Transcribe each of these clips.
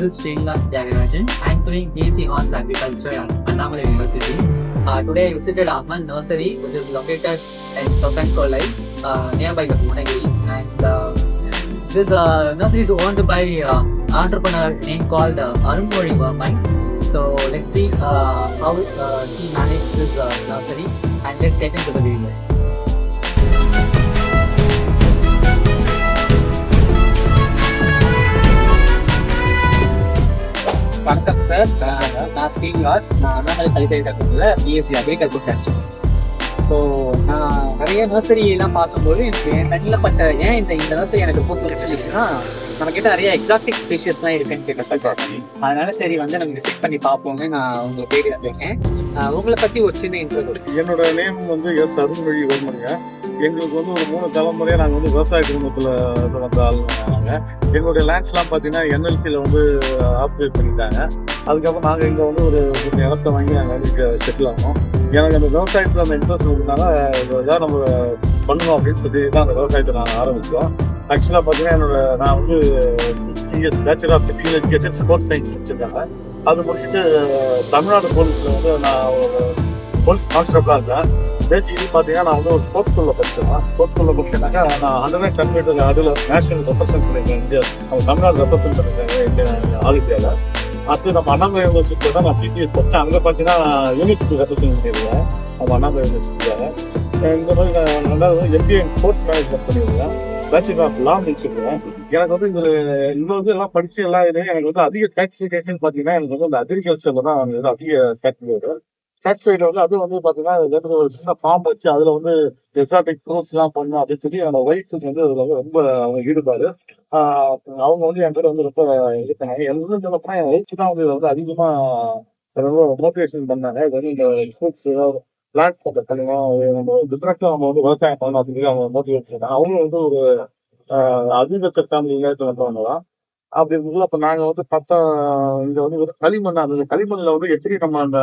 Is Srinath Tyagarajan. I'm doing BSc Honors Agriculture at Annamalai University. Uh, today I visited Ahman Nursery, which is located in Tokankolai, uh, nearby the Punagiri. And uh, this uh, nursery is owned by uh, entrepreneur named called uh, Arunmori Vermine. So let's see uh, how uh, he managed this uh, nursery and let's get into the video. வணக்கம் sir நான் ஸ்ரீனிவாஸ். நான் Annamalai BSc agriculture படிச்சேன். So நான் நிறைய நர்சரியெல்லாம் பார்க்கும்போது எனக்கு என் கண்ணில் பட்ட ஏன் இந்த இந்த நர்சரி எனக்கு போட்டு வச்சுருந்துச்சுன்னா நம்ம கிட்ட நிறைய எக்ஸாக்டிக் ஸ்பீஷியஸ்லாம் இருக்குன்னு கேள்விப்பட்டேன் அதனால சரி வந்து நம்ம செக் பண்ணி பார்ப்போம்னு நான் உங்களை பேர் வந்திருக்கேன். உங்களை பற்றி ஒரு சின்ன இன்ட்ரோ என்னோட நேம் வந்து எஸ். அருண்மொழி வருமனுங்க எங்களுக்கு வந்து ஒரு மூணு தலைமுறையாக நாங்கள் வந்து விவசாய குடும்பத்தில் வந்த ஆள் நாங்கள் எங்களுடைய லேண்ட்ஸ்லாம் பார்த்தீங்கன்னா என்எல்சியில் வந்து ஆப்ரேட் பண்ணிட்டாங்க. அதுக்கப்புறம் நாங்கள் இங்கே வந்து ஒரு கொஞ்சம் இடத்த வாங்கி நாங்கள் வந்து இங்கே செட்டில் ஆனோம். எனக்கு அந்த விவசாயத்தில் அந்த இன்ட்ரெஸ்ட் இருந்தனால இதான் நம்ம பண்ணணும் அப்படின்னு சொல்லி தான் அந்த விவசாயத்தை நாங்கள் ஆரம்பித்தோம் ஆக்சுவலாக பார்த்தீங்கன்னா என்னோட நான் வந்து BS bachelor of physical education sports science வச்சுருக்காங்க அது முடிச்சுட்டு தமிழ்நாடு போலீஸில் வந்து நான் ஒரு போலீஸ் கான்ஸ்டபிளாக இருந்தேன். பேசிக்கலி பார்த்தீங்கன்னா நான் வந்து ஒரு ஸ்போர்ட்ஸ் ஸ்கூலில் படிச்சிருக்கேன் ஸ்போர்ட்ஸ் ஸ்கூலில் படிச்சேனாக்கா நான் ஹண்ட்ரட் அண்ட் டென் மீட்டர் அதில் நேஷனல் ரெப்ரசென்ட் பண்ணியிருக்கேன் இந்தியா நம்ம தமிழ்நாடு ரெப்ரசென்ட் பண்ணியிருக்காங்க இந்தியா ஆல் இந்தியாவில் அடுத்து நம்ம அண்ணாமலை யூனிவர்சிட்டியில் தான் நான் பிபிஎஸ் படித்தேன் அங்கே பார்த்தீங்கன்னா யூனிவர்சிட்டி ரெப்ரசென்ட் பண்ணியிருக்கேன் நம்ம அண்ணாமலை யூனிவர்சிட்டியில் இந்த மாதிரி நான் ரெண்டாவது எம்பிஏ ஸ்போர்ட்ஸ் மேனேஜ்மெண்ட் பண்ணியிருக்கேன் பேச்சுலர் ஆஃப் லா முடிச்சிருக்கேன் எனக்கு வந்து இதில் இன்னும் வந்து எல்லாம் படிச்சு எல்லாம் இது எனக்கு வந்து அதிக சாட்டிஸ்ஃபேக்ஷன் பார்த்தீங்கன்னா எனக்கு வந்து அந்த அக்ரிகல்ச்சரில் தான் வந்து அதிக சாட்டிஸ்ஃபைடு சாட்டிஸ்ஃபைடு வந்து அது வந்து பார்த்தீங்கன்னா ஒரு சின்ன ஃபார்ம் வச்சு அதில் வந்து எக்ஸாட்டிக் ஃப்ரூட்ஸ் எல்லாம் பண்ணணும் அப்படின்னு சொல்லி என்னோட ஒயிட்ஸ் வந்து அதில் வந்து ரொம்ப அவங்க ஈடுபாடு. அவங்க வந்து என் பேர் வந்து ரொம்ப இருக்காங்க எல்லாம் சொல்ல போனால் என் ஒயிட்ஸ் தான் வந்து இதை வந்து அதிகமாக ரொம்ப மோட்டிவேஷன் பண்ணாங்க. இது வந்து இந்த ஃப்ரூட்ஸ் பிளான்ட் பண்ண பண்ணணும் நம்ம டிஃப்ரெண்ட்டாக வந்து விவசாயம் பண்ணணும் அப்படின்னு சொல்லி அவங்க மோட்டிவேட் பண்ணாங்க அவங்களும் வந்து ஒரு அதிகபட்ச ஃபேமிலி வந்தவங்க தான் அப்படி இருக்கும்போது அப்போ நாங்கள் வந்து பார்த்தா இங்கே வந்து ஒரு களிமண் அந்த களிமண்ணில் வந்து எப்படி நம்ம அந்த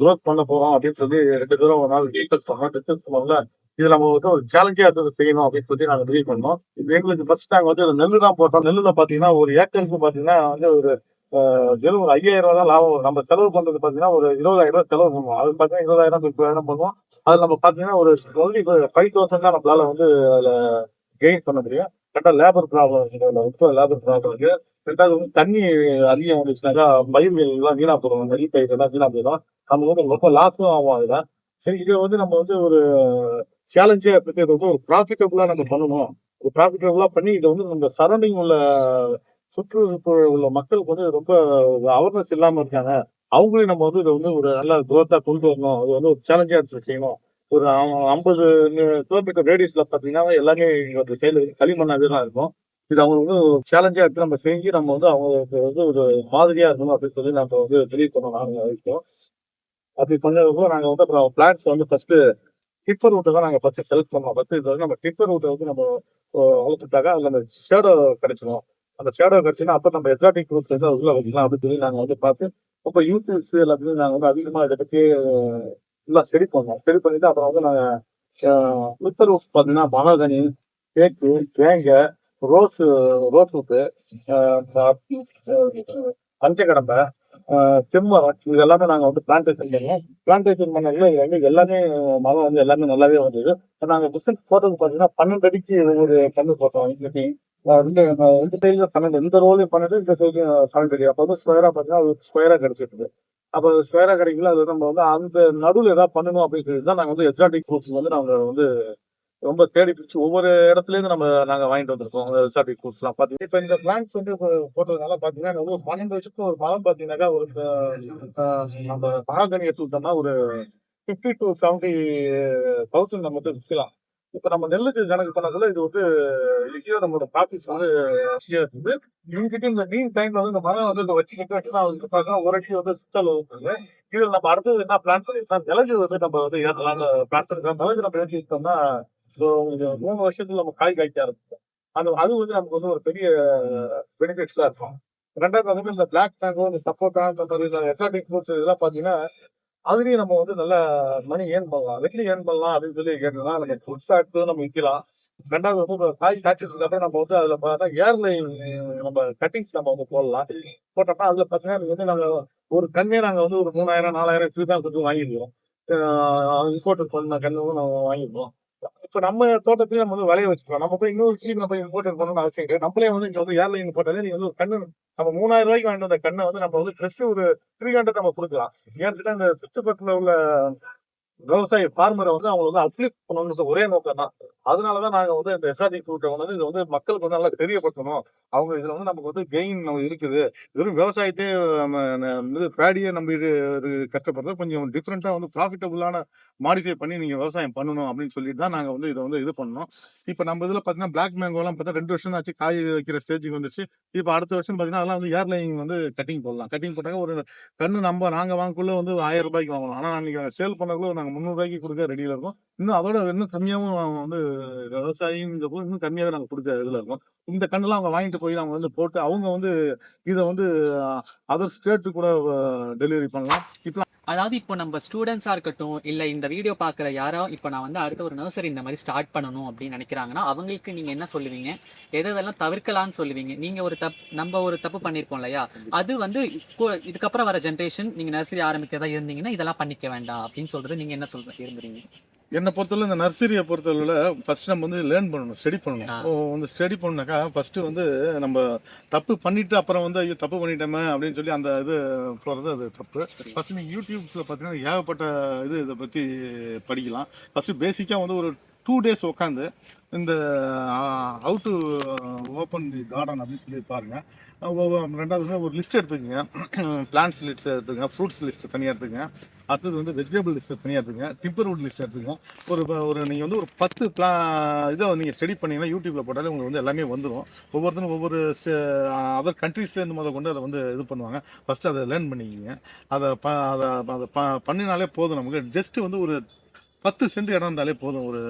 growth பண்ண போறோம் அப்படின்னு ரெண்டு பேரும் ஒரு நாள் டீச்சர் பண்ணோம் டிஸ்கஸ் பண்ணல இது நம்ம வந்து ஒரு சேலஞ்சா செய்யணும் அப்படின்னு சொல்லி நாங்க முடிவு பண்ணோம். இது எங்களுக்கு ஃபர்ஸ்ட் நாங்க வந்து நெல்லு தான் போட்டோம். நெல்லுல பாத்தீங்கன்னா ஒரு ஏக்கருக்கு பாத்தீங்கன்னா வந்து ஒரு வெறும் ஒரு ஐயாயிரம் ரூபாய் தான் லாபம் நம்ம செலவு பண்றது பாத்தீங்கன்னா ஒரு இருபதாயிரம் ரூபாய் செலவு பண்ணுவோம். அது பாத்தீங்கன்னா இருபதாயிரம் முப்பதாயிரம் பண்ணுவோம். அது நம்ம பாத்தீங்கன்னா ஒரு ஒன்லி ஃபைவ் தௌசண்ட் தான் நம்மளால வந்து அதுல கெயின் பண்ண முடியும். கரெக்டா லேபர் ப்ராப்ளம் இருக்கு. லேபர் ப்ராப்ளம் இருக்கு. ரெண்டாவது வந்து தண்ணி அதிகம் வந்துச்சுனாக்கா பயிர் எல்லாம் வீணா போடுவோம் நெல் பயிரெல்லாம் வீணா போயிடும். நம்ம வந்து ரொம்ப லாஸும் ஆகும் அதுல. சரி இதை வந்து நம்ம வந்து ஒரு சேலஞ்சே எடுத்துட்டு வந்து ஒரு ப்ராஃபிட்டபுளா நம்ம பண்ணணும். ஒரு ப்ராஃபிட்டபுளா பண்ணி இதை வந்து நம்ம சரௌண்டிங் உள்ள சுற்றுப்புற உள்ள மக்களுக்கு வந்து ரொம்ப அவேர்னஸ் இல்லாம இருக்காங்க. அவங்களையும் நம்ம வந்து இதை வந்து ஒரு நல்ல குரோத்தா கொண்டு வரணும். அது வந்து ஒரு சேலஞ்சா எடுத்து செய்யணும். ஒரு ஐம்பது கிலோமீட்டர் ரேடியஸ்ல பாத்தீங்கன்னா எல்லாமே இங்க ஒரு செயல் களிமண்ணாவே தான் இருக்கும். இது அவங்க வந்து சேலஞ்சா எடுத்து நம்ம செஞ்சு நம்ம வந்து அவங்களுக்கு வந்து ஒரு மாதிரியா இருக்கணும் அப்படின்னு சொல்லி நம்ம வந்து தெளிவு நாங்கள் வரைக்கும் அப்படி பண்ணதுக்கும் நாங்க வந்து அப்புறம் பிளான்ஸ் வந்து ஃபர்ஸ்ட் டிப்பர் ரூட்டை தான் நாங்க ஃபர்ஸ்ட் செலக்ட் பண்ணோம். ஃபர்ஸ்ட் இது வந்து நம்ம டிப்பர் ரூட்டை வந்து நம்ம வளர்த்துட்டாக்கா அதுல அந்த ஷேடோ கிடைச்சிடும் அந்த ஷேடோ கிடைச்சுன்னா அப்போ நம்ம எக்ஸாட்டிக் ஃப்ரூட்ஸ் வந்து உள்ள வைக்கலாம் அப்படின்னு சொல்லி நாங்க வந்து பார்த்து ரொம்ப யூடியூப்ஸ் எல்லாத்தையும் நாங்க வந்து அதிகமா இதை பத்தி நல்லா ஸ்டடி பண்ணோம். ஸ்டடி பண்ணிட்டு அப்புறம் வந்து நாங்க டிப்பர் ரூட்ஸ் பார்த்தீங்கன்னா மனோதனி தேக்கு தேங்காய் ரோஸ் ரோஸ் உப்பு பஞ்சக்கடம்பை செம்மரம் இது எல்லாமே நாங்கள் வந்து பிளான்டேஷன் பண்ணுவோம் பிளான்டேஷன் பண்ணதுல எங்களுக்கு எல்லாமே மரம் வந்து எல்லாமே நல்லாவே வந்தது. நாங்கள் நாங்க பிசினஸ் போட்டது பார்த்தீங்கன்னா பன்னெண்டு அடிக்கு ஒரு கண்ணு போட்டோம் இன்னைக்கு ரெண்டு ரெண்டு சைடுல பன்னெண்டு இந்த ரோலையும் பன்னெண்டு இந்த சைடுலையும் பன்னெண்டு அடி. அப்போ வந்து ஸ்கொயராக பார்த்தீங்கன்னா அது ஸ்கொயராக கிடைச்சிருக்கு அப்போ ஸ்கொயராக கிடைக்கல அது நம்ம வந்து அந்த நடுவில் ஏதாவது பண்ணணும் அப்படின்னு சொல்லி தான் நாங்கள் வந்து எக்ஸாட்டிக் ஃப்ரூட்ஸ் வந்து நாங்கள் வந்து ரொம்ப தேடி பிடிச்சி ஒவ்வொரு இடத்துல இருந்து நம்ம நாங்க வாங்கிட்டு வந்திருக்கோம். எக்ஸாட்டிக் ஃப்ரூட்ஸ் எல்லாம் பாத்தீங்கன்னா. இப்ப இந்த பிளான்ஸ் வந்து போட்டதுனால பாத்தீங்கன்னா ஒரு பன்னெண்டு வருஷத்துக்கு ஒரு மரம் பாத்தீங்கன்னாக்கா ஒரு நம்ம மகாகனி எடுத்துக்கிட்டோம்னா ஒரு ஃபிஃப்டி டு செவன்டி தௌசண்ட் நம்ம வந்து விற்கலாம் இப்ப நம்ம நெல்லுக்கு கணக்கு பண்ணக்குள்ள இது வந்து ஈஸியாக நம்மளோட ப்ராக்டிஸ் வந்து ஈஸியா இருக்குது. இவங்ககிட்ட இந்த மீன் டைம்ல வந்து இந்த மரம் வந்து இந்த வச்சுக்கிட்டு வச்சுன்னா அதுக்கு பார்த்தீங்கன்னா ஒரு அடி வந்து சிக்கல் வருது இதுல நம்ம அடுத்தது என்ன பிளான் பண்ணி மிளகு வந்து நம்ம வந்து ஏற்றலாம் பிளான் பண்ணி மிளகு நம்ம ஏற்றிட்டோம்னா ஸோ இந்த மூணு வருஷத்துல நம்ம காய் காய்க்க ஆரம்பிச்சோம் அந்த அது வந்து நமக்கு வந்து ஒரு பெரிய பெனிஃபிட்ஸா இருக்கும். ரெண்டாவது வந்து இந்த பிளாக் மேங்கோ இந்த சப்போட்டா இந்த மாதிரி எக்ஸாட்டிக் ஃப்ரூட்ஸ் இதெல்லாம் பாத்தீங்கன்னா அதுலயும் நம்ம வந்து நல்ல மணி ஏர்ன் பண்ணலாம். வெற்றி ஏர்ன் பண்ணலாம் அப்படின்னு சொல்லி கேட்டோம்னா நம்ம புதுசா எடுத்து நம்ம விற்கலாம் ரெண்டாவது வந்து காய் காய்ச்சதுக்கு அப்புறம் நம்ம வந்து அதுல பார்த்தா ஏர்லைன் நம்ம கட்டிங்ஸ் நம்ம வந்து போடலாம். போட்டோம்னா அதுல பாத்தீங்கன்னா இது வந்து நாங்க ஒரு கண்ணே நாங்க வந்து ஒரு மூணாயிரம் நாலாயிரம் தான் கொடுத்து வாங்கிருக்கோம் இம்போர்ட் பண்ண கண்ணும் நம்ம வாங்கிருக்கோம் இப்ப நம்ம தோட்டத்திலே நம்ம வந்து விளைய வச்சுக்கலாம். நம்ம போய் இன்னொரு கீழ் நம்ம இம்போர்ட் பண்ணணும்னு அவசியம் கிடையாது. நம்மளே வந்து இங்க வந்து ஏர்லைன் போட்டாலே நீங்க வந்து ஒரு கண்ணு நம்ம மூணாயிரம் ரூபாய்க்கு வாங்கிட்டு வந்த கண்ணை வந்து நம்ம வந்து ஜஸ்ட் ஒரு த்ரீ ஹண்ட்ரட் நம்ம கொடுக்கலாம். ஏன்னு இந்த சுற்றுப்பட்டில உள்ள விவசாய ஃபார்மரை வந்து அவங்க வந்து அப்ளிக் பண்ணணும்னு ஒரே நோக்கம் தான் அதனாலதான் நாங்க வந்து இந்த எஸ்ஆர்டி ஃப்ரூட்டை வந்து இது வந்து மக்களுக்கு வந்து நல்லா தெரியப்படுத்தணும். அவங்க இதுல வந்து நமக்கு வந்து கெயின் நம்ம இருக்குது. வெறும் விவசாயத்தையே நம்ம இது பேடியை நம்ம இது கஷ்டப்படுறத கொஞ்சம் டிஃப்ரெண்டா வந்து ப்ராஃபிட்டபுளான மாடிஃபை பண்ணி நீங்க விவசாயம் பண்ணணும் அப்படின்னு சொல்லிட்டு தான் நாங்க வந்து இதை வந்து இது பண்ணோம். இப்போ நம்ம இதுல பாத்தீங்கன்னா பிளாக் மேங்கோலாம் பார்த்தா ரெண்டு வருஷம் ஆச்சு காய் வைக்கிற ஸ்டேஜுக்கு வந்துருச்சு. இப்போ அடுத்த வருஷம் பாத்தீங்கன்னா அதெல்லாம் வந்து ஏர்லைன் வந்து கட்டிங் போடலாம். கட்டிங் போட்டாங்க ஒரு கண்ணு நம்ம நாங்க வாங்கக்குள்ள வந்து ஆயிரம் ரூபாய்க்கு வாங்கலாம். ஆனா நீங்க சேல் பண்ணக்குள்ள நாங்க முந்நூறு ரூபாய்க்கு கொடுக்க ரெடியில இருக்கோம். இன்னும் அதோட இன்னும் கம்மியாகவும் வந்து விவசாயிங்கிறப்போ இன்னும் கம்மியாவே நாங்கள் கொடுக்க இதில் இருக்கோம். இந்த கண்ணெல்லாம் அவங்க வாங்கிட்டு போய் அவங்க வந்து போட்டு அவங்க வந்து இதை வந்து அதர் ஸ்டேட்டு கூட டெலிவரி பண்ணலாம். இப்போ அதாவது இப்போ நம்ம ஸ்டூடெண்ட்ஸா இருக்கட்டும் இல்ல இந்த வீடியோ பாக்குற யாரோ இப்போ நான் வந்து அடுத்த ஒரு நர்சரி இந்த மாதிரி ஸ்டார்ட் பண்ணணும் அப்படின்னு நினைக்கிறாங்கன்னா அவங்களுக்கு நீங்க என்ன சொல்லுவீங்க? எது எதெல்லாம் தவிர்க்கலாம்னு சொல்லுவீங்க? நீங்க ஒரு தப் நம்ம ஒரு தப்பு பண்ணிருப்போம் இல்லையா? அது வந்து இதுக்கப்புறம் வர ஜென்ரேஷன் நீங்க நர்சரி ஆரம்பிக்கிறதா இருந்தீங்கன்னா இதெல்லாம் பண்ணிக்க வேண்டாம் அப்படின்னு சொல்றது நீங்க என்ன சொல்ற விரும்புறீங்க? என்னை பொறுத்தவரை இந்த நர்சரியை பொறுத்தவரையில ஃபர்ஸ்ட் நம்ம வந்து லேர்ன் பண்ணணும் ஸ்டடி பண்ணணும். வந்து ஸ்டடி பண்ணாக்கா ஃபர்ஸ்ட் வந்து நம்ம தப்பு பண்ணிட்டு அப்புறம் வந்து ஐயோ தப்பு பண்ணிட்டோமே அப்படின்னு சொல்லி அந்த இது போறது அது தப்பு. ஃபர்ஸ்ட் நீங்க யூடியூப்ஸ்ல பார்த்தீங்கன்னா ஏகப்பட்ட இது இதை பத்தி படிக்கலாம். ஃபஸ்ட்டு பேசிக்காக வந்து ஒரு டூ டேஸ் உட்காந்து இந்த how to open the garden அப்படின்னு சொல்லி பாருங்க. ஒவ்வொரு- ரெண்டாவது ஒரு லிஸ்ட் எடுத்துக்கங்க. பிளான்ஸ் லிஸ்ட் எடுத்துக்கங்க ஃப்ரூட்ஸ் லிஸ்ட் தனியாக எடுத்துக்கங்க. அடுத்தது வந்து வெஜிடபிள் லிஸ்ட் தனியாக எடுத்துக்கங்க டிம்பர்வுட் லிஸ்ட் எடுத்துக்கங்க. ஒரு ஒரு நீங்கள் வந்து ஒரு பத்து பிளா இதை நீங்கள் ஸ்டடி பண்ணீங்கன்னா யூடியூப்ல போட்டாலே உங்களுக்கு வந்து எல்லாமே வந்துடும் ஒவ்வொருத்தரும் ஒவ்வொரு அதர் கண்ட்ரீஸ்லேருந்து முதல் கொண்டு அதை வந்து இது பண்ணுவாங்க. ஃபர்ஸ்ட் அதை லேர்ன் பண்ணிக்கிங்க. அதை ப அதை அதை ப- பண்ணினாலே போதும் நமக்கு. ஜஸ்ட் வந்து ஒரு பத்து சென்ட் இடம் இருந்தாலே போதும். ஒரு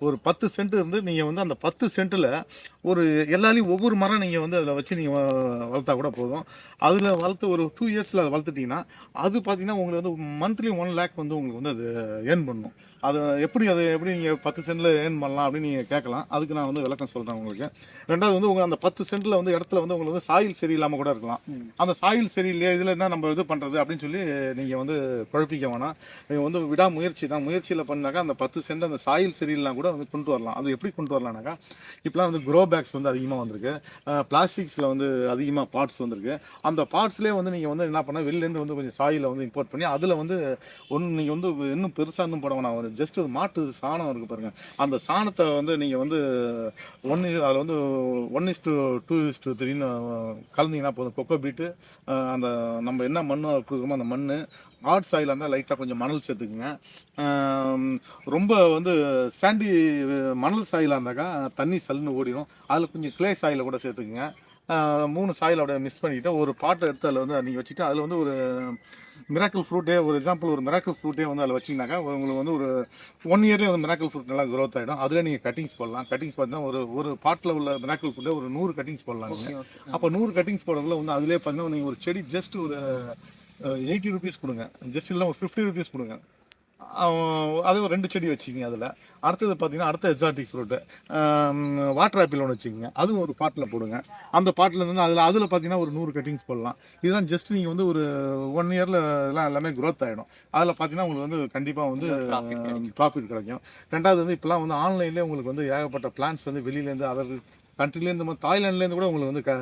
ஒரு பத்து சென்ட் இருந்து நீங்க வந்து அந்த பத்து சென்ட்ல ஒரு எல்லாரையும் ஒவ்வொரு மரம் நீங்க வந்து அதில் வச்சு நீங்க வ- வளர்த்தா கூட போதும். அதுல வளர்த்து ஒரு டூ இயர்ஸ்ல வளர்த்துட்டீங்கன்னா அது பாத்தீங்கன்னா உங்களுக்கு வந்து மந்த்லி ஒன் லேக் வந்து உங்களுக்கு வந்து அது ஏர்ன் பண்ணும். அது எப்படி அது எப்படி நீங்க பத்து சென்ட்ல ஏர்ன் பண்ணலாம் அப்படின்னு நீங்க கேட்கலாம். அதுக்கு நான் வந்து விளக்கம் சொல்றேன் உங்களுக்கு. ரெண்டாவது வந்து உங்க அந்த பத்து சென்ட்ல வந்து இடத்துல வந்து உங்களுக்கு வந்து சாயில் சரியில்லாம கூட இருக்கலாம். அந்த சாயில் சரியில்லையா இதுல என்ன நம்ம இது பண்றது அப்படின்னு சொல்லி நீங்க வந்து குழப்பிக்க வேணாம். நீங்க வந்து விடாமுயற்சி தான் முயற்சியில பண்ணாக்கா அந்த பத்து சென்ட் அந்த சாயில் சரியில்லாம் கூட வந்து கொண்டு வரலாம். அது எப்படி கொண்டு வரலாம்னாக்கா இப்பெல்லாம் வந்து க்ரோ பேக்ஸ் வந்து அதிகமாக வந்திருக்கு. பிளாஸ்டிக்ஸில் வந்து அதிகமாக பார்ட்ஸ் வந்திருக்கு. அந்த பார்ட்ஸ்லேயே வந்து நீங்கள் வந்து என்ன பண்ண வெளிலேருந்து வந்து கொஞ்சம் சாயிலை வந்து இம்போர்ட் பண்ணி அதில் வந்து ஒன்று நீங்கள் வந்து இன்னும் பெருசாக இன்னும் போட வேணாம். ஜஸ்ட் ஒரு மாட்டு சாணம் இருக்கு பாருங்க. அந்த சாணத்தை வந்து நீங்கள் வந்து ஒன் அதில் வந்து one is to two is to த்ரீன்னு கலந்தீங்கன்னா போதும். கொக்கோ பீட்டு அந்த நம்ம என்ன மண் கொடுக்குறோமோ அந்த மண் ஹார்ட் சாயிலாக இருந்தால் லைட்டாக கொஞ்சம் மணல் சேர்த்துக்குங்க. ரொம்ப வந்து சாண்டி மணல் சாயிலாக இருந்தாக்கா தண்ணி சல்லுன்னு ஓடிடும் அதில் கொஞ்சம் கிளே சாயில் கூட சேர்த்துக்குங்க. மூணு சாயில் அப்படியே மிஸ் பண்ணிக்கிட்டு ஒரு பாட்டை எடுத்து அதில் வந்து நீங்கள் வச்சுட்டு அதில் வந்து ஒரு மிராக்கிள் ஃப்ரூட்டே ஒரு எக்ஸாம்பிள் ஒரு மிராக்கிள் ஃப்ரூட்டே வந்து அதில் வச்சிங்கனாக்கா உங்களுக்கு வந்து ஒரு ஒன் இயர்லேயே வந்து மிராக்கிள் ஃப்ரூட் நல்லா growth ஆகிடும் அதில் நீங்கள் கட்டிங்ஸ் போடலாம். கட்டிங்ஸ் பார்த்தீங்கன்னா ஒரு ஒரு பாட்டில் உள்ள மிராக்கிள் ஃப்ரூட்டே ஒரு நூறு கட்டிங்ஸ் போடலாம் நீங்கள் அப்போ நூறு கட்டிங்ஸ் போடக்குள்ள வந்து அதிலே பார்த்தீங்கன்னா நீங்கள் ஒரு செடி ஜஸ்ட் ஒரு எயிட்டி ருபீஸ் கொடுங்க. ஜஸ்ட் இல்லை ஒரு ஃபிஃப்டி ருபீஸ் கொடுங்க. அது ஒரு ரெண்டு செடி வச்சுக்கிங்க அதில். அடுத்தது பார்த்தீங்கன்னா அடுத்த எக்ஸாட்டிக் ஃப்ரூட்டு வாட்டர் ஆப்பிள் ஒன்று வச்சுக்கிங்க. அதுவும் ஒரு பாட்டில் போடுங்க. அந்த பாட்டில் இருந்து அதில் அதில் பார்த்தீங்கன்னா ஒரு நூறு கட்டிங்ஸ் போடலாம். இதெல்லாம் ஜஸ்ட் நீங்கள் வந்து ஒரு ஒன் இயரில் இதெல்லாம் எல்லாமே growth ஆகிடும் அதில் பார்த்தீங்கன்னா உங்களுக்கு வந்து கண்டிப்பாக வந்து. ப்ராஃபிட் கிடைக்கும். ரெண்டாவது வந்து இப்போலாம் வந்து ஆன்லைன்லேயே உங்களுக்கு வந்து ஏகப்பட்ட பிளான்ஸ் வந்து வெளியிலேருந்து அதர் கண்ட்ரிலேருந்து நம்ம தாய்லாண்ட்லேருந்து கூட உங்களுக்கு வந்து க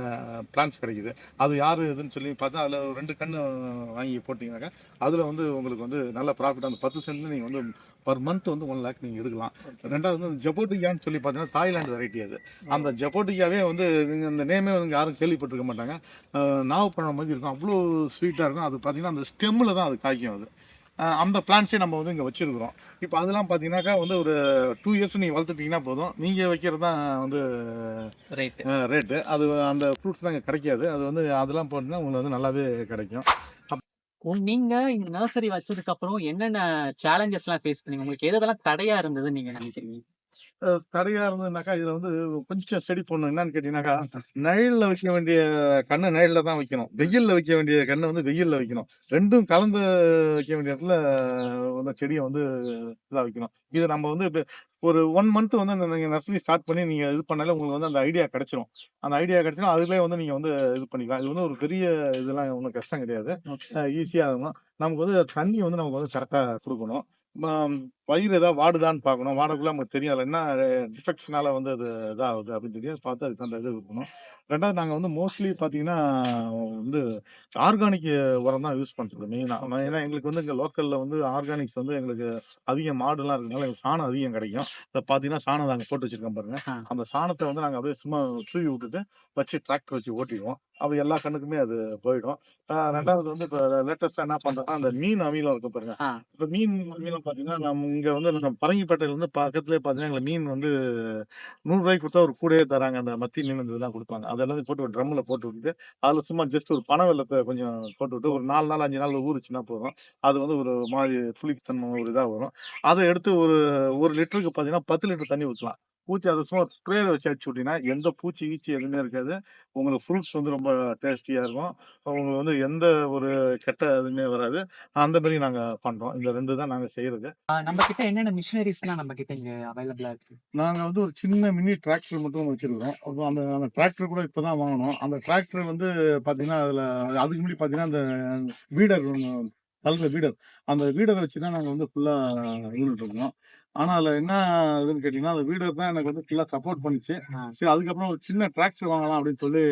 பிளான்ஸ் கிடைக்குது. அது யார் இதுன்னு சொல்லி பார்த்தா அதில் ஒரு ரெண்டு கன்று வாங்கி போட்டிங்கனாக்கா அதில் வந்து உங்களுக்கு வந்து நல்ல ப்ராஃபிட் அந்த பத்து சென்ட்ல நீங்கள் வந்து பர் மந்த் வந்து ஒன் லேக் நீங்கள் எடுக்கலாம். ரெண்டாவது வந்து ஜெபோட்டியான்னு சொல்லி பார்த்தீங்கன்னா தாய்லாந்து வெரைட்டி அது. அந்த ஜெபோட்டியாவே வந்து இந்த அந்த நேமே வந்து யாரும் கேள்விப்பட்டிருக்க மாட்டாங்க. அஹ் நாவப்பழம் மாதிரி இருக்கும். அவ்வளோ ஸ்வீட்டாக இருக்கும். அது பார்த்தீங்கன்னா அந்த ஸ்டெம்மில் தான் அது காய்க்கும் அது. அந்த பிளான்ஸே நம்ம வந்து இங்கே வச்சிருக்கிறோம். இப்போ அதெல்லாம் பார்த்தீங்கன்னாக்கா வந்து ஒரு டூ இயர்ஸ் நீங்கள் வளர்த்துட்டீங்கன்னா போதும். நீங்கள் வைக்கிறது தான் வந்து ரைட் ரேட்டு அது அந்த ஃப்ரூட்ஸ் தான் இங்க கிடைக்காது. அது வந்து அதெல்லாம் போட்டீங்கன்னா உங்களுக்கு வந்து நல்லாவே கிடைக்கும். நீங்க இந்த நர்சரி வச்சதுக்கு அப்புறம் என்னென்ன சேலஞ்சஸ் எல்லாம் ஃபேஸ் பண்ணீங்க? உங்களுக்கு எது எதெல்லாம் தடையா இருந்ததுன்னு நீங்க நினைக்கிறீங்க? தடையா இருந்ததுனாக்கா இதுல வந்து கொஞ்சம் ஸ்டடி பண்ணணும் என்னன்னு கேட்டீங்கன்னாக்கா நெழல்ல வைக்க வேண்டிய கண்ணை நெழல்ல தான் வைக்கணும். வெயில்ல வைக்க வேண்டிய கண்ணை வந்து வெயில்ல வைக்கணும். ரெண்டும் கலந்து வைக்க வேண்டிய இடத்துல அந்த செடியை வந்து இதா வைக்கணும். இது நம்ம வந்து இப்ப ஒரு ஒன் மந்த் வந்து அந்த நீங்க நர்சரி ஸ்டார்ட் பண்ணி நீங்க இது பண்ணாலே உங்களுக்கு வந்து அந்த ஐடியா கிடைச்சிரும். அந்த ஐடியா கிடைச்சிரும். அதுலயே வந்து நீங்க வந்து இது பண்ணிக்கலாம். இது வந்து ஒரு பெரிய இதெல்லாம் ஒன்றும் கஷ்டம் கிடையாது. ஈஸியா இருக்கும். நமக்கு வந்து தண்ணி வந்து நமக்கு வந்து கரெக்டா கொடுக்கணும். பயிர் ஏதாவது வாடுதான்னு பார்க்கணும். வாடக்குள்ள நமக்கு தெரியும். அதில் என்ன டிஃபெக்ட்ஸ்னால வந்து அது இதாகுது அப்படின்னு தெரியும் பார்த்து அதுக்கு அந்த இது இருக்கணும் ரெண்டாவது நாங்கள் வந்து மோஸ்ட்லி பார்த்தீங்கன்னா வந்து ஆர்கானிக் உரம் தான் யூஸ் பண்ணுறது மெயினாக ஏன்னா எங்களுக்கு வந்து இங்கே லோக்கலில் வந்து ஆர்கானிக்ஸ் வந்து எங்களுக்கு அதிக மாடுலாம் இருக்கனால எங்களுக்கு சாணம் அதிகம் கிடைக்கும். இப்போ பார்த்தீங்கன்னா சாணம் நாங்கள் போட்டு வச்சிருக்கோம் பாருங்க. ஆ. அந்த சாணத்தை வந்து நாங்கள் அப்படியே சும்மா தூவி விட்டுட்டு வச்சு டிராக்டர் வச்சு ஓட்டிடுவோம். அப்போ எல்லா கண்ணுக்குமே அது போயிடும். ரெண்டாவது வந்து இப்போ லேட்டஸ்ட்டாக என்ன பண்ணுறோம்னா அந்த மீன் அமீலம் இருக்கு பாருங்க. இப்போ மீன் அமீலம் பார்த்தீங்கன்னா நம்ம இங்கே வந்து நம்ம பரங்கிப்பேட்டையிலேருந்து பக்கத்துலேயே பார்த்தீங்கன்னா எங்களுக்கு மீன் வந்து நூறுரூவாய்க்கு கொடுத்தா ஒரு கூடையே தராங்க. அந்த மத்தி மீன் வந்து இதெல்லாம் கொடுப்பாங்க. அதெல்லாம் போட்டு ஒரு ட்ரம்மில் போட்டு விட்டுட்டு அதில் சும்மா ஜஸ்ட் ஒரு பனை வெள்ளத்தை கொஞ்சம் போட்டு விட்டு ஒரு நாலு நாள் அஞ்சு நாள் ஊறுச்சுன்னா போதும். அது வந்து ஒரு மாதிரி புளித்தன்மை ஒரு இதாக வரும். அதை எடுத்து ஒரு ஒரு லிட்டருக்கு பார்த்தீங்கன்னா பத்து லிட்டர் தண்ணி ஊற்றலாம் ஊற்றி அதை சும்மா ட்ரேல வச்சு அடிச்சு விட்டீங்கன்னா எந்த பூச்சி கீச்சி எதுவுமே இருக்காது. உங்களுக்கு ஃப்ரூட்ஸ் வந்து ரொம்ப டேஸ்டியாக இருக்கும். உங்களுக்கு வந்து எந்த ஒரு கெட்ட இதுவுமே வராது. அந்த மாதிரி நாங்கள் பண்ணுறோம் இந்த ரெண்டு தான் நாங்கள் செய்கிறது ஆஹ் நம்ம கிட்ட என்னென்ன மிஷினரிஸ்லாம் நம்ம கிட்ட இங்க அவைலபிளா இருக்கு? நாங்கள் வந்து ஒரு சின்ன மினி டிராக்டர் மட்டும் வச்சிருக்கோம் அந்த அந்த டிராக்டர் கூட இப்போ தான் வாங்கினோம் அந்த டிராக்டர் வந்து பார்த்தீங்கன்னா அதில் அதுக்கு முன்னாடி பார்த்தீங்கன்னா அந்த வீடர் கலந்த வீடர். அந்த வீடரை வச்சு தான் நாங்கள் வந்து ஃபுல்லாக இருந்துட்டு இருக்கோம். ஆனால் அதில் என்ன இதுன்னு கேட்டிங்கன்னா அந்த வீடர் தான் எனக்கு வந்து ஃபுல்லாக சப்போர்ட் பண்ணிச்சு. சரி அதுக்கப்புறம் ஒரு சின்ன டிராக்டர் வாங்கலாம் அப்படின்னு சொல்லி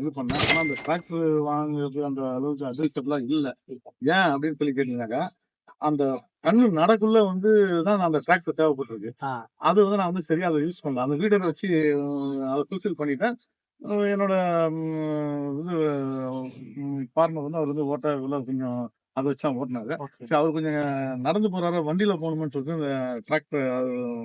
இது பண்ணேன். ஆனால் அந்த டிராக்டர் வாங்குறது அந்த அளவுக்கு அட்வைசபிளாக இல்லை. ஏன் அப்படின்னு சொல்லி கேட்டிங்கனாக்கா அந்த கண்ணு நடக்குள்ள வந்து தான் அந்த டிராக்டர் தேவைப்பட்டிருக்கு. அது வந்து நான் வந்து சரியா அதை யூஸ் பண்ணல. அந்த வீடரை வச்சு அதை ஃபுல்ஃபில் பண்ணிட்டேன். என்னோட இது பார்ட்னர் வந்து அவர் வந்து ஓட்ட கொஞ்சம் அதை வச்சு தான் ஓட்டினாரு. சரி அவர் கொஞ்சம் நடந்து போறாரு வண்டியில போகணும்னு சொல்லிட்டு இந்த டிராக்டர்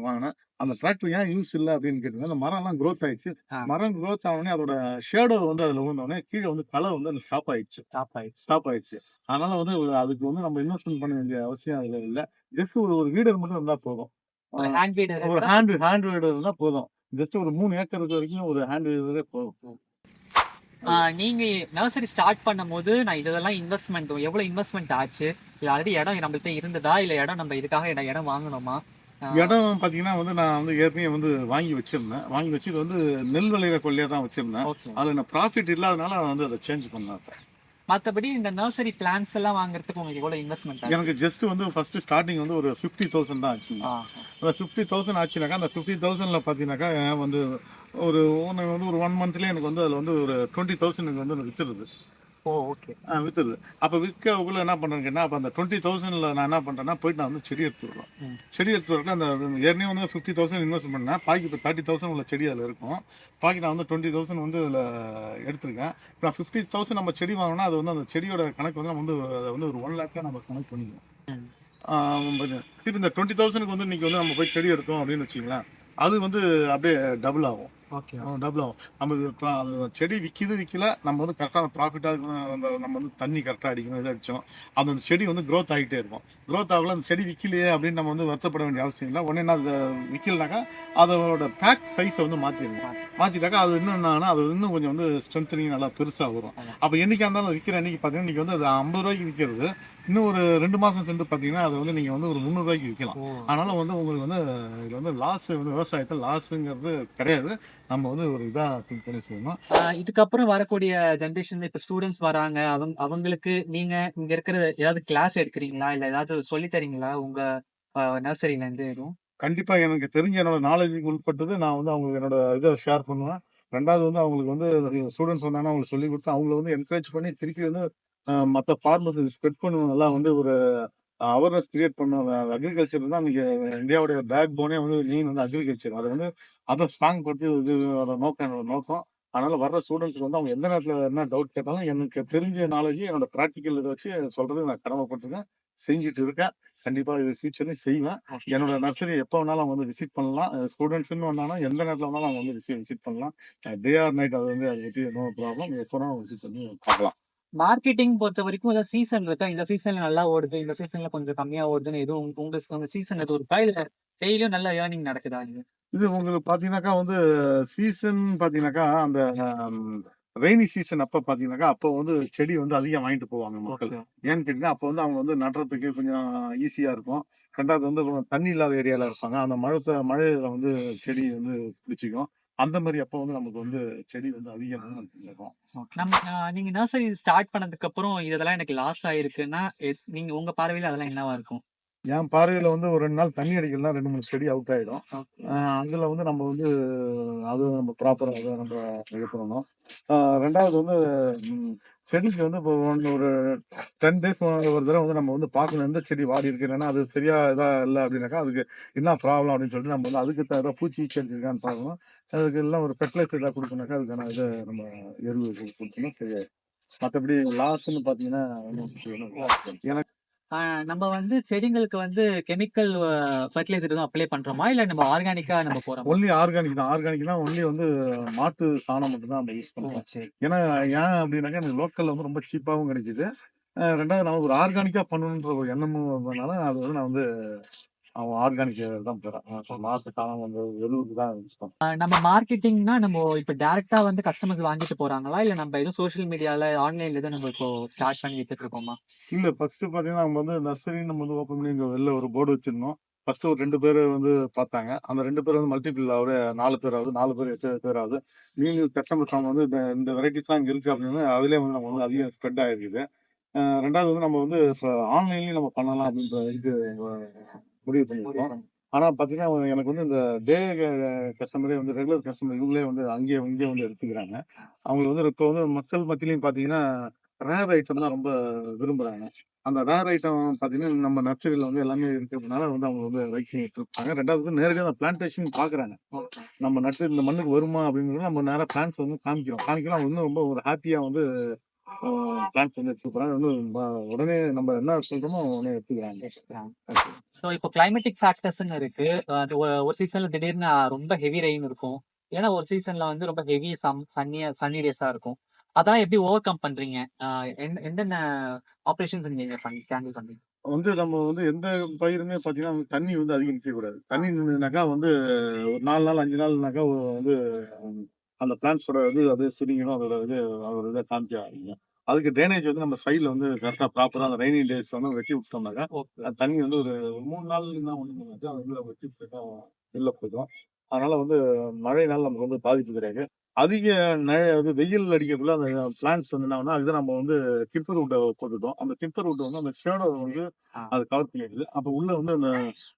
வாங்கினேன். அந்த டிராக்டர் ஏன் யூஸ் இல்லை அப்படின்னு கேட்டீங்கன்னா அந்த மரம் எல்லாம் க்ரோத் ஆயிடுச்சு. மரம் க்ரோத் ஆனோடனே அதோட ஷேடோ வந்து அதுல விழுந்தோடனே கீழே வந்து கலை வந்து அந்த ஸ்டாப் ஆயிடுச்சு. டாப் ஆயிடுச்சு. ஸ்டாப் ஆயிடுச்சு. அதனால வந்து அதுக்கு வந்து நம்ம இன்வெஸ்ட்மெண்ட் பண்ண வேண்டிய அவசியம் அதுல இல்ல. ஜஸ்ட் ஒரு ஒரு வீடர் மட்டும் இருந்தா போதும். ஒரு ஹேண்ட் ஹேண்ட் வீடர் இருந்தா போதும். ஜஸ்ட் ஒரு மூணு ஏக்கர் இருக்க வரைக்கும் ஒரு ஹேண்ட் வீடரே போதும். நீங்க நர்சரி ஸ்டார்ட் பண்ணும்போது நான் இதெல்லாம் இன்வெஸ்ட்மெண்ட் எவ்வளவு இன்வெஸ்ட்மெண்ட் ஆச்சு? இது ஆல்ரெடி இடம் நம்மள்ட்ட இருந்ததா? இல்ல இடம் நம்ம இதுக்காக இடம் இடம் வாங்கணுமா? இடம் பாத்தீங்கன்னா வந்து நான் வந்து ஏற்கனவே வந்து வாங்கி வச்சிருந்தேன். வாங்கி வச்சு இது வந்து நெல் விளையிற கொள்ளையா தான் வச்சிருந்தேன். அதுல நான் ப்ராஃபிட் இல்லாதனால நான் வந்து அதை சேஞ்ச் பண்ணேன். மத்தபடி இந்த நர்சரி பிளான்ஸ் எல்லாம் வாங்குறதுக்கு உங்களுக்கு எவ்வளவு இன்வெஸ்ட்மெண்ட் எனக்கு ஜஸ்ட் வந்து ஃபர்ஸ்ட் ஸ்டார்டிங் வந்து ஒரு ஃபிஃப்டி தௌசண்ட் தான் ஆச்சு. அந்த ஃபிஃப்டி தௌசண்ட் ஆச்சுனாக்கா அந்த ஃபிஃப்டி தௌசண்ட்ல பார்த்தீங்கன்னாக்கா வந்து ஒரு வந்து ஒரு ஒன் மந்த்லேயே எனக்கு வந்து அதில் வந்து ஒரு டுவெண்ட்டி தௌசண்ட் எனக்கு வந்து வித்துருது ஓ ஓகே வித்துருது அப்போ விற்கக்குள்ள என்ன பண்ணுறேன்னு கேட்டால் அப்போ அந்த டுவெண்ட்டி தௌசண்ட்ல நான் என்ன பண்ணுறேன்னா போயிட்டு நான் வந்து செடி எடுத்து வருவேன். ம். செடி எடுத்து வரல அந்த ஏற்கனவே வந்து ஃபிஃப்டி தௌசண்ட் இன்வெஸ்ட் பண்ணேன். பாக்கி இப்போ தேர்ட்டி தௌசண்ட் உள்ள செடி அதில் இருக்கும். பாக்கி நான் வந்து டுவெண்ட்டி தௌசண்ட் வந்து அதில் எடுத்திருக்கேன். இப்போ நான் ஃபிஃப்டி தௌசண்ட் நம்ம செடி வாங்கினா அது வந்து அந்த செடியோட கணக்கு வந்து நம்ம வந்து அதை வந்து ஒரு ஒன் லேக்காக நம்ம கணக்கு பண்ணிக்குவோம் ம். ஆஹ் திருப்பி இந்த டுவெண்ட்டி தௌசண்ட்க்கு வந்து இன்னைக்கு வந்து நம்ம போய் செடி எடுத்தோம் அப்படின்னு வச்சுங்களேன் அது வந்து அப்படியே டபுள் ஆகும். ஓகே டபுள் ஆகும். நம்ம செடி விற்கிது விற்கல நம்ம வந்து கரெக்டான ப்ராஃபிட்டாக இருக்கணும் நம்ம வந்து தண்ணி கரெக்டாக அடிக்கணும் இதை அடிச்சோம் அந்த செடி வந்து க்ரோத் ஆகிட்டே இருக்கும். க்ரோத் ஆகல அந்த செடி விற்கலையே அப்படின்னு நம்ம வந்து வருத்தப்பட வேண்டிய அவசியம் இல்லை. உடனே அது விற்கலனாக்கா அதோட பேக் சைஸை வந்து மாற்றிடணும் மாற்றிட்டாக்கா அது இன்னும் என்னன்னா அது இன்னும் கொஞ்சம் வந்து ஸ்ட்ரென்த்தனிங் நல்லா பெருசாக வரும். அப்போ என்னைக்கா இருந்தாலும் விற்கிற அன்னைக்கு பார்த்தீங்கன்னா இன்னைக்கு வந்து அது ஐம்பது ரூபாய்க்கு விற்கிறது இன்னும் ஒரு ரெண்டு மாதம் சென்று பார்த்தீங்கன்னா அது வந்து நீங்கள் வந்து ஒரு முந்நூறுரூவாய்க்கு விற்கலாம் அதனால வந்து உங்களுக்கு வந்து இதுல வந்து லாஸ் வந்து விவசாயத்தில் லாஸுங்கிறது கிடையாது. நம்ம வந்து ஒரு இதா திங்க் பண்ணி செய்யணும். இதுக்கப்புறம் வரக்கூடிய ஜென்ரேஷன் இப்ப ஸ்டூடெண்ட்ஸ் வராங்க. அவங்க அவங்களுக்கு நீங்க இங்க இருக்கிற ஏதாவது கிளாஸ் எடுக்கிறீங்களா? இல்ல ஏதாவது சொல்லி தரீங்களா? உங்க நர்சரில இருந்து எதுவும்? கண்டிப்பா எனக்கு தெரிஞ்ச என்னோட நாலேஜுக்கு உட்பட்டது நான் வந்து அவங்களுக்கு என்னோட இதை ஷேர் பண்ணுவேன். ரெண்டாவது வந்து அவங்களுக்கு வந்து ஸ்டூடெண்ட்ஸ் வந்தாங்கன்னா அவங்களுக்கு சொல்லி கொடுத்து அவங்கள வந்து என்கரேஜ் பண்ணி திருப்பி வந்து மற்ற ஃபார்மர்ஸ் ஸ்ப்ரெட் பண்ணுவதெல்லாம் வந்து ஒரு அவேர்னஸ் கிரியேட் பண்ணுவாங்க அக்ரிகல்ச்சர் தான் இன்னைக்கு இந்தியாவுடைய பேக் போனே வந்து மெயின் வந்து அக்ரிகல்ச்சர் அதை வந்து அதை ஸ்ட்ராங் படுத்தி இது நோக்கம் என்னோட நோக்கம். அதனால வர்ற ஸ்டூடெண்ட்ஸ்க்கு வந்து அவங்க எந்த நேரத்தில் என்ன டவுட் கேட்டாலும் எனக்கு தெரிஞ்ச நாலேஜ் என்னோட ப்ராக்டிக்கல் இதை வச்சு சொல்றது நான் கடமைப்பட்டிருக்கேன் செஞ்சுட்டு இருக்கேன். கண்டிப்பா இது ஃபியூச்சர்லையும் செய்வேன். என்னோட நர்சரி எப்போ வேணாலும் அவங்க வந்து விசிட் பண்ணலாம். ஸ்டூடெண்ட்ஸ்னு வந்தாலும் எந்த நேரத்தில் வேணாலும் அவங்க வந்து விசிட் விசிட் பண்ணலாம். டே ஆர் நைட் அது வந்து அதை பற்றி நோ ப்ராப்ளம் எப்போ வேணாலும் விசிட் பண்ணி பார்க்கலாம். மார்க்கெட்டிங் பொறுத்த வரைக்கும் ஏதாவது சீசன் இருக்கா? இந்த சீசன்ல நல்லா ஓடுது இந்த சீசன்ல கொஞ்சம் கம்மியா ஓடுதுன்னு எதுவும் உங்க உங்க சீசன் எதுவும் இருக்கா? இல்ல டெய்லியும் நல்ல ஏர்னிங் நடக்குதா இது? உங்களுக்கு பாத்தீங்கன்னாக்கா வந்து சீசன் பாத்தீங்கன்னாக்கா அந்த ரெய்னி சீசன் அப்ப பாத்தீங்கன்னாக்கா அப்போ வந்து செடி வந்து அதிகம் வாங்கிட்டு போவாங்க மக்கள். ஏன்னு கேட்டீங்கன்னா அப்போ வந்து அவங்க வந்து நடுறதுக்கு கொஞ்சம் ஈஸியா இருக்கும். ரெண்டாவது வந்து தண்ணி இல்லாத ஏரியால இருப்பாங்க. அந்த மழை மழையில வந்து செடி வந்து பிடிச்சிக்கும். அந்த மாதிரி அப்போ வந்து நமக்கு வந்து செடி வந்து அதிகமாக இருக்கும். நம்ம நீங்க நர்சரி ஸ்டார்ட் பண்ணதுக்கு அப்புறம் இதெல்லாம் எனக்கு லாஸ் ஆயிருக்குன்னா நீங்க உங்க பார்வையில அதெல்லாம் என்னவா இருக்கும்? என் பார்வையில வந்து ஒரு ரெண்டு நாள் தண்ணி அடிக்கலாம் ரெண்டு மூணு செடி அவுட் ஆயிடும். அதுல வந்து நம்ம வந்து அது நம்ம ப்ராப்பரா அதை நம்ம இது பண்ணணும். ரெண்டாவது வந்து செடிக்கு வந்து இப்போ ஒன்று ஒரு டென் டேஸ் ஒரு தடவை வந்து நம்ம வந்து பார்க்கணும். எந்த செடி வாடி இருக்கு? இல்லைன்னா அது சரியா இதா இல்லை அப்படின்னாக்கா அதுக்கு என்ன ப்ராப்ளம் அப்படின்னு சொல்லிட்டு நம்ம வந்து அதுக்கு தகுந்த பூச்சி செடி இருக்கான்னு பார்க்கணும். அதுக்கு எல்லாம் ஒரு ஃபெர்டிலைசர் ஏதாவது கொடுக்கணுனாக்கா அதுக்கான இதை நம்ம எருவு கொடுத்தோம்னா சரியாயிடும் மற்றபடி லாஸ்ன்னு பார்த்தீங்கன்னா எனக்கு நம்ம வந்து செடிங்களுக்கு வந்து கெமிக்கல் ஃபர்டிலைசர் எதுவும் அப்ளை பண்றோமா? இல்ல நம்ம ஆர்கானிக்கா நம்ம போறோமா? ஒன்லி ஆர்கானிக் தான். ஆர்கானிக் தான் ஒன்லி வந்து மாட்டு சாணம் மட்டும் தான் நம்ம யூஸ் பண்ணுறோம் சரி. ஏன்னா ஏன் அப்படின்னாக்கா எனக்கு லோக்கல்ல வந்து ரொம்ப சீப்பாகவும் கிடைக்குது. ரெண்டாவது நான் ஒரு ஆர்கானிக்கா பண்ணணுன்ற ஒரு எண்ணமும் வந்தனால அது வந்து நான் வந்து அவன் ஆர்கானிக் தான் போறேன். மாச காலம் வந்து எழுபது தான் ஆஹ் நம்ம மார்க்கெட்டிங்னா நம்ம இப்ப டைரக்டா வந்து கஸ்டமர்ஸ் வாங்கிட்டு போறாங்களா? இல்ல நம்ம எதுவும் சோஷியல் மீடியால ஆன்லைன்ல எதுவும் நம்ம இப்போ ஸ்டார்ட் பண்ணி வித்துட்டு இருக்கோமா? இல்ல ஃபர்ஸ்ட் பாத்தீங்கன்னா நம்ம வந்து நர்சரி நம்ம வந்து ஓப்பன் பண்ணி இங்க வெளில ஒரு போர்டு வச்சிருந்தோம். ஃபர்ஸ்ட் ஒரு ரெண்டு பேர் வந்து பார்த்தாங்க. அந்த ரெண்டு பேர் வந்து மல்டிபிள் ஆகுது நாலு பேர் ஆகுது. நாலு பேர் எட்டு பேர் ஆகுது. நீங்க கஸ்டமர்ஸ் அவங்க வந்து இந்த இந்த வெரைட்டிஸ் தான் இங்க இருக்கு அப்படின்னு அதுலயே வந்து நம்ம வந்து அதிகம் ஸ்ப்ரெட் ஆயிருக்குது. அஹ் ரெண்டாவது வந்து நம்ம வந்து இப்போ ஆன்லைன்லயும் நம்ம பண்ணலாம் அப்படின்ற இது முடிவு பண்ணிருக்கோம் ஆனா பாத்தீங்கன்னா எனக்கு வந்து இந்த டே கஸ்டமரே வந்து ரெகுலர் கஸ்டமர் இவங்களே வந்து அங்கேயே இங்கேயே வந்து எடுத்துக்கிறாங்க. அவங்களுக்கு வந்து இப்போ வந்து மக்கள் மத்தியிலையும் பாத்தீங்கன்னா ரேர் ஐட்டம் தான் ரொம்ப விரும்புறாங்க. அந்த ரேர் ஐட்டம் பாத்தீங்கன்னா நம்ம நர்சரியில வந்து எல்லாமே இருக்கிறதுனால வந்து அவங்க வந்து லைக் பண்ணிட்டு இருப்பாங்க ரெண்டாவது நேரடியாக அந்த பிளான்டேஷன் பாக்குறாங்க. நம்ம நட்டு இந்த மண்ணுக்கு வருமா அப்படிங்கிறது நம்ம நேரா பிளான்ஸ் வந்து காமிக்கிறோம். காமிக்கலாம் அவங்க வந்து ரொம்ப ஒரு ஹாப்பியா வந்து பிளான்ஸ் வந்து எடுத்துக்கிறாங்க. வந்து உடனே நம்ம என்ன சொல்றோமோ உடனே எடுத்துக்கிறாங்க. ஸோ இப்போ கிளைமேட்டிக் ஃபேக்டர்ஸ்னு இருக்கு. அது ஒரு- சீசன்ல திடீர்னு ரொம்ப ஹெவி ரெயின் இருக்கும். ஏன்னா ஒரு சீசன்ல வந்து ரொம்ப ஹெவி சம் சன்னியா சன்னி டேஸா இருக்கும். அதெல்லாம் எப்படி ஓவர் கம் பண்றீங்க என்னென்ன ஆப்ரேஷன்ஸ் நீங்க பண்ணி கேண்டில் பண்றீங்க? வந்து நம்ம வந்து எந்த பயிருமே பாத்தீங்கன்னா வந்து தண்ணி வந்து அதிகம் நிற்க கூடாது. தண்ணி நின்றுனாக்கா வந்து ஒரு நாலு நாள் அஞ்சு நாள்னாக்கா வந்து அந்த பிளான்ஸோட இது அது சுருங்கிடும் அதோட இது அதோட இதை காமிக்க ஆரம்பிக்கும். அதுக்கு ட்ரைனேஜ் வந்து நம்ம சைடில் வந்து கரெக்டாக ப்ராப்பராக அந்த ரெய்னி டேஸ் வந்து வெட்டி விட்டோம்னாக்கா அந்த தண்ணி வந்து ஒரு ஒரு மூணு நாள் தான் ஒன்று அது வந்து வெட்டி விட்டுட்டா வெளில போயிடும். அதனால வந்து மழைனால நமக்கு வந்து பாதிப்பு கிடையாது. அதிக அது வெயில் அடிக்கக்குள்ள அந்த பிளான்ஸ் வந்து என்ன அதுதான் நம்ம வந்து டிப்பர் வுட்டை போட்டுட்டோம். அந்த டிப்பர் வுட் வந்து அந்த ஷேடோ வந்து. அது கவர் பண்ணிடுது. அப்போ உள்ள வந்து அந்த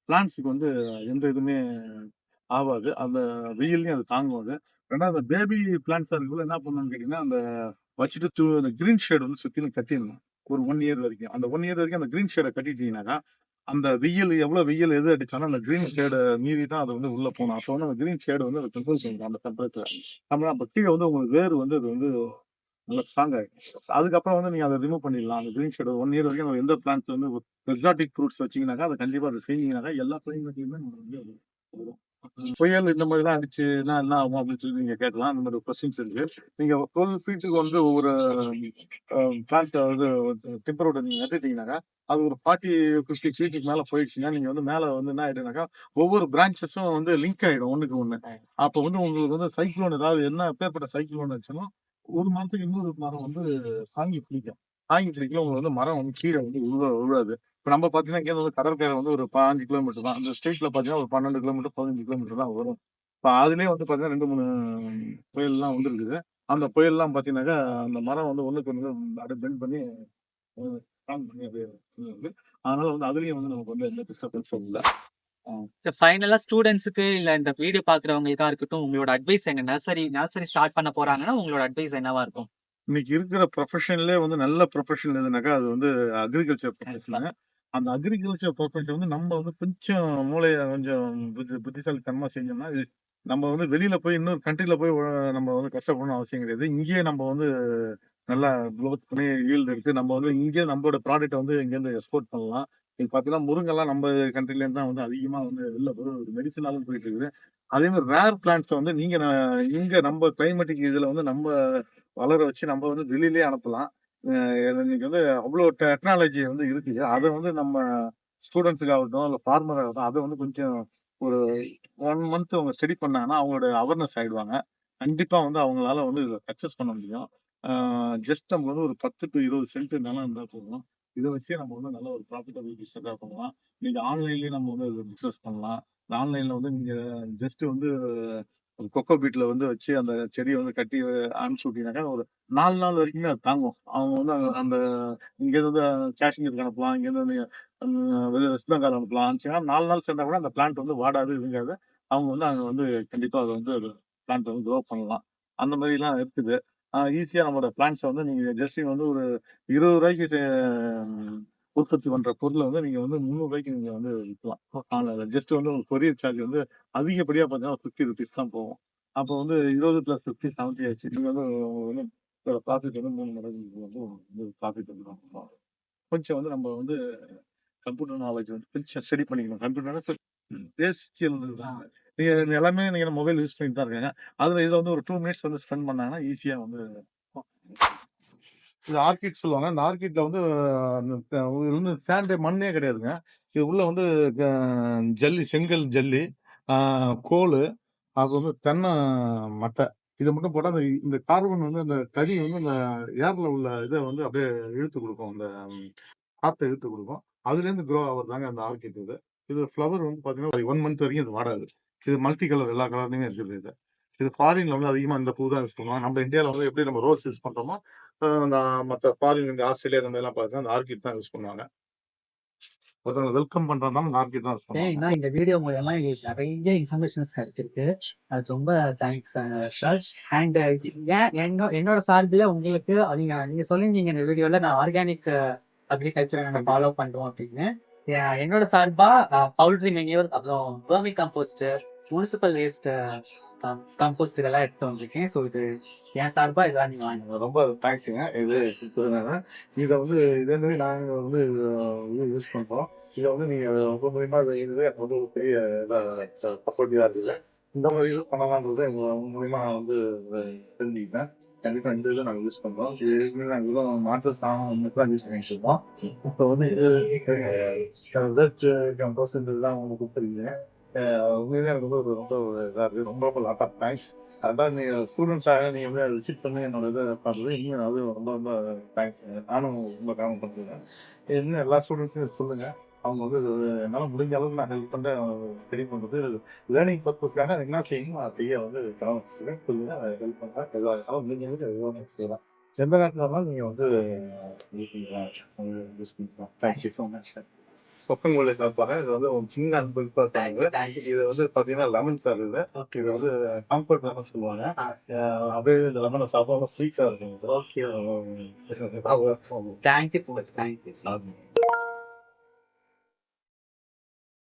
பிளான்ஸுக்கு வந்து எந்த இதுவுமே ஆகாது அந்த வெயிலையும் அது தாங்கும் அது ரெண்டாவது பேபி பிளான்ஸா இருக்குள்ள என்ன பண்ணணும்னு கேட்டீங்கன்னா அந்த வச்சுட்டு தூ- அந்த கிரீன் ஷேட் வந்து சுற்றிலும் கட்டிடணும். ஒரு ஒன் இயர் வரைக்கும். அந்த ஒன் இயர் வரைக்கும் அந்த கிரீன் ஷேடை கட்டிட்டீங்கன்னாக்கா அந்த வெயில் எவ்வளோ வெயில் எது அடிச்சாலும் அந்த கிரீன் ஷேடை மீறி தான் அது வந்து உள்ளே போகணும். அப்போ வந்து அந்த கிரீன் ஷேடு வந்து அதை கண்ட்ரோல் செய்யும் அந்த டெம்பரேச்சர் நம்ம அப்போ கீழே வந்து உங்களுக்கு வேர் வந்து அது வந்து நல்லா ஸ்ட்ராங் ஆகிடும் அதுக்கப்புறம் வந்து நீங்கள் அதை ரிமூவ் பண்ணிடலாம். அந்த கிரீன் ஷேடு ஒன் இயர் வரைக்கும் நம்ம எந்த பிளான்ஸ் வந்து எக்ஸாட்டிக் ஃப்ரூட்ஸ் வச்சிங்கனாக்கா அதை கண்டிப்பாக அதை செஞ்சீங்கன்னாக்கா எல்லா கிளைமேட்லையுமே நம்ம வந்து வரும். புயல் இந்த மாதிரி எல்லாம் அடிச்சுன்னா என்ன ஆகும் அப்படின்னு சொல்லி நீங்க கேட்கலாம். அந்த மாதிரி கொஸ்டின்ஸ் இருக்கு. நீங்க டுவெல் ஃபீட்டுக்கு வந்து ஒவ்வொரு பிளான்ஸ் அதாவது டெம்பரோட நீங்க நட்டுட்டீங்கன்னாக்கா அது ஒரு ஃபார்ட்டி ஃபிஃப்டி ஃபீட்டுக்கு மேல போயிடுச்சுன்னா நீங்க வந்து மேல வந்து என்ன ஆயிடுனாக்கா ஒவ்வொரு பிரான்ச்சஸும் வந்து லிங்க் ஆயிடும் ஒண்ணுக்கு ஒண்ணு. அப்போ வந்து உங்களுக்கு வந்து சைக்ளோன் ஏதாவது என்ன பேர்பட்ட சைக்ளோன் வச்சாலும் ஒரு மரத்துக்கு இன்னொரு மரம் வந்து தாங்கி பிடிக்கும் தாங்கி பிடிக்கும் உங்களுக்கு வந்து மரம் வந்து கீழே வந்து உழுவ உழுவாது. இப்போ நம்ம பார்த்தீங்கன்னா இங்கே வந்து கடற்கரை வந்து ஒரு பாஞ்சு கிலோமீட்டர் தான். அந்த ஸ்டேட்ல பார்த்தீங்கன்னா ஒரு பன்னெண்டு கிலோமீட்டர் பதினஞ்சு கிலோமீட்டர் தான் வரும். இப்போ அதுலேயே வந்து பார்த்தீங்கன்னா ரெண்டு மூணு புயல்லாம் வந்துருக்குது. அந்த புயல்லாம் பார்த்தீங்கன்னாக்கா அந்த மரம் வந்து ஒன்றுக்கு ஒன்று அப்படியே பெண்ட் பண்ணி ஸ்ட்ராங் பண்ணி அப்படியே. அதனால வந்து அதுலேயும் வந்து நமக்கு வந்து எந்த டிஸ்டர்பன்ஸும் இல்லை. ஃபைனலா ஸ்டூடெண்ட்ஸுக்கு இல்ல இந்த வீடியோ பாக்குறவங்களுக்கா இருக்கட்டும் உங்களோட அட்வைஸ் என்ன? நர்சரி நர்சரி ஸ்டார்ட் பண்ண போறாங்கன்னா உங்களோட அட்வைஸ் என்னவா இருக்கும்? இன்னைக்கு இருக்கிற ப்ரொஃபஷன்லேயே வந்து நல்ல ப்ரொஃபஷன் எதுனாக்கா அது வந்து அக்ரிகல்ச்சர் ப்ரொஃபஷன் அந்த அக்ரிகல்ச்சர் ப்ரொஃபஷன் வந்து நம்ம வந்து கொஞ்சம் மூளையை கொஞ்சம் புத்தி புத்திசாலித்தனமா செஞ்சோம்னா இது நம்ம வந்து வெளியில போய் இன்னொரு கண்ட்ரில போய் நம்ம வந்து கஷ்டப்படணும் அவசியம் கிடையாது. இங்கேயே நம்ம வந்து நல்லா க்ரோத் பண்ணி ஈல்டு எடுத்து நம்ம வந்து இங்கே நம்மளோட ப்ராடக்ட்டை வந்து இங்கேருந்து எக்ஸ்போர்ட் பண்ணலாம். இது பார்த்தீங்கன்னா முருங்கெல்லாம் நம்ம கண்ட்ரிலேருந்து தான் வந்து அதிகமாக வந்து வெளில போய் ஒரு மெடிசனாலும் போயிட்டு இருக்குது. அதே மாதிரி ரேர் பிளான்ட்ஸை வந்து நீங்கள் இங்கே நம்ம கிளைமேட்டிக் இதில் வந்து நம்ம வளர வச்சு நம்ம வந்து வெளியிலே அனுப்பலாம். இன்னைக்கு வந்து அவ்வளோ டெக்னாலஜி வந்து இருக்குது அதை வந்து நம்ம ஸ்டூடெண்ட்ஸுக்கு ஆகட்டும் இல்லை ஃபார்மர் ஆகட்டும் அதை வந்து கொஞ்சம் ஒரு ஒன் மந்த் அவங்க ஸ்டடி பண்ணாங்கன்னா அவங்களோட அவேர்னஸ் ஆயிடுவாங்க. கண்டிப்பாக வந்து அவங்களால வந்து இதை பண்ண முடியும். ஜஸ்ட் நம்ம வந்து ஒரு பத்து டு இருபது சென்ட் நிலம் இருந்தால் போதும். இதை வச்சே நம்ம வந்து நல்ல ஒரு ப்ராஃபிட்டபிள் பிஸ்னஸாக பண்ணலாம். இன்னைக்கு ஆன்லைன்லேயே நம்ம வந்து பிஸ்னஸ் பண்ணலாம். ஆன்லைனில் வந்து நீங்கள் ஜஸ்ட் வந்து ஒரு கொக்கோ பீட்ல வந்து வச்சு அந்த செடியை வந்து கட்டி அனுப்பிச்சு விட்டீங்கன்னாக்கா ஒரு நாலு நாள் வரைக்குமே அது தாங்கும். அவங்க வந்து அந்த இங்கேருந்து காஷ்மீருக்கு அனுப்பலாம் இங்கேருந்து வெஸ்ட் பெங்கால் அனுப்பலாம். அனுப்பிச்சீங்கன்னா நாலு நாள் சேர்ந்தா கூட அந்த பிளான்ட் வந்து வாடாது இதுங்காது அவங்க வந்து அங்கே வந்து கண்டிப்பாக அதை வந்து பிளான்ட் வந்து க்ரோ பண்ணலாம். அந்த மாதிரிலாம் இருக்குது. ஈஸியாக நம்மளோட பிளான்ஸை வந்து நீங்கள் ஜஸ்ட் வந்து ஒரு இருபது ரூபாய்க்கு செ- உற்பத்தி பண்ற பொருளை வந்து நீங்க வந்து முந்நூறு ரூபாய்க்கு நீங்க வந்து விற்கலாம். ஜஸ்ட் வந்து ஒரு கொரியர் சார்ஜ் வந்து அதிகப்படியா பார்த்தீங்கன்னா ஃபிஃப்டி ருபீஸ் தான் போகும். அப்போ வந்து இருபது பிளஸ் ஃபிஃப்டி செவன்ட்டி ஆச்சு. நீங்க வந்து வந்து ப்ராஃபிட் வந்து மூணு மடங்கு வந்து ப்ராஃபிட் வந்து கொஞ்சம் வந்து நம்ம வந்து கம்ப்யூட்டர் நாலேஜ் வந்து கொஞ்சம் ஸ்டடி பண்ணிக்கணும். கம்ப்யூட்டர் பேசிக் நீங்க இது எல்லாமே நீங்க மொபைல் யூஸ் பண்ணிட்டு தான் இருக்காங்க. அதுல இதை வந்து ஒரு டூ மினிட்ஸ் வந்து ஸ்பெண்ட் பண்ணாங்கன்னா ஈஸியா வந்து இது ஆர்கிட் சொல்லுவாங்க. அந்த ஆர்கிட்ல வந்து அந்த இது வந்து சாண்டே மண்ணே கிடையாதுங்க. இது உள்ள வந்து க- ஜல்லி செங்கல் ஜல்லி கோல் அது வந்து தென்னை மட்டை. இதை மட்டும் போட்டால் அந்த இந்த கார்பன் வந்து அந்த கறி வந்து அந்த ஏர்ல உள்ள இதை வந்து அப்படியே இழுத்து கொடுக்கும். அந்த காற்றை இழுத்து கொடுக்கும். அதுலேருந்து க்ரோ ஆகுறதாங்க அந்த ஆர்கிட் இது. இது ஃப்ளவர் வந்து பார்த்தீங்கன்னா ஒன் மந்த் வரைக்கும் இது வாடாது. இது மல்டி கலர் எல்லா கலர்லையுமே இருக்குது இது. இது ஃபாரின்ல வந்து அதிகமாக இந்த பூ தான் யூஸ் பண்ணுவாங்க. நம்ம இந்தியாவில் வந்து எப்படி நம்ம ரோஸ் யூஸ் பண்ணுறோமோ நான் மற்ற ஃபாரின் இந்த ஆஸ்திரேலியா இந்த மாதிரிலாம் பார்த்தீங்கன்னா அந்த ஆர்கிட் தான் யூஸ் பண்ணுவாங்க. ஒருத்தவங்க வெல்கம் பண்றதுனால அந்த ஆர்கிட் தான் யூஸ் பண்ணுவாங்க. இந்த வீடியோ மூலமா எங்களுக்கு நிறைய இன்ஃபர்மேஷன்ஸ் கிடைச்சிருக்கு. அது ரொம்ப தேங்க்ஸ் சார் அண்ட் ஏன் என்னோ- என்னோட சார்பில் உங்களுக்கு நீங்க நீங்க சொல்லியிருந்தீங்க இந்த வீடியோல நான் ஆர்கானிக் அக்ரிகல்ச்சர் நாங்கள் ஃபாலோ பண்றோம் அப்படின்னு. என்னோட சார்பா பவுல்ட்ரி மெனியூர் அப்புறம் vermicompost municipal waste compost இதெல்லாம் எடுத்து வந்திருக்கேன் ஸோ இது என் சார்பா இதெல்லாம் நீங்க வாங்க ரொம்ப தேங்க்ஸுங்க இது இதை வந்து இதே மாதிரி நாங்கள் வந்து இது யூஸ் பண்ணுறோம் இதை வந்து நீங்கள் ரொம்ப மூலியமாக இது எனக்கு வந்து ஒரு பெரிய சப்போர்ட்டிவாக இருக்குது இந்த மாதிரி யூஸ் பண்ணலான்றது எங்க மூலியமா நான் வந்து தெரிஞ்சுக்கிட்டேன் கண்டிப்பாக இந்த இதை நாங்கள் யூஸ் பண்ணுறோம் இது இதுக்கு நாங்கள் மாற்று சாணம் மட்டும் தான் யூஸ் பண்ணிட்டு இருக்கோம் இப்போ வந்து இது பெஸ்ட் உங்களுக்கு கொடுத்துருக்கீங்க உண்மையிலே எனக்கு வந்து ஒரு ரொம்ப இதாக இருக்குது ரொம்ப ரொம்ப லாட் ஆஃப் தேங்க்ஸ் அதான் நீங்கள் ஸ்டூடெண்ட்ஸாக நீங்கள் வந்து விசிட் பண்ணி என்னோட இதை பண்ணுறது இன்னும் அது ரொம்ப ரொம்ப தேங்க்ஸ் நானும் ரொம்ப காரணம் பண்ணுறேன் இன்னும் எல்லா ஸ்டூடெண்ட்ஸையும் சொல்லுங்கள் அவங்க வந்து என்னால் முடிஞ்ச அளவுக்கு நான் ஹெல்ப் பண்ணுறேன் ஸ்டடி பண்ணுறது லேர்னிங் பர்பஸ்க்காக என்ன செய்யணும் அதை செய்ய வந்து கவனம் சொல்லுங்க ஹெல்ப் பண்ணுறேன் எதுவாக இருந்தாலும் முடிஞ்ச அளவுக்கு செய்யலாம். எந்த நேரத்தில் இருந்தாலும் நீங்கள் வந்து யூஸ் பண்ணிக்கலாம் யூஸ் பண்ணிக்கலாம் thank you so much sir சொப்பங்குள்ள சாப்பாடு இது வந்து ஒரு சின்ன அன்பு தேங்க்யூ இது வந்து பாத்தீங்கன்னா லெமன் சார் இது. இது வந்து காம்பவுண்ட் லெமன் சொல்லுவாங்க. அப்படியே இந்த லெமனை சாப்பிட ஸ்வீட்டா இருக்கும். Okay thank you thank you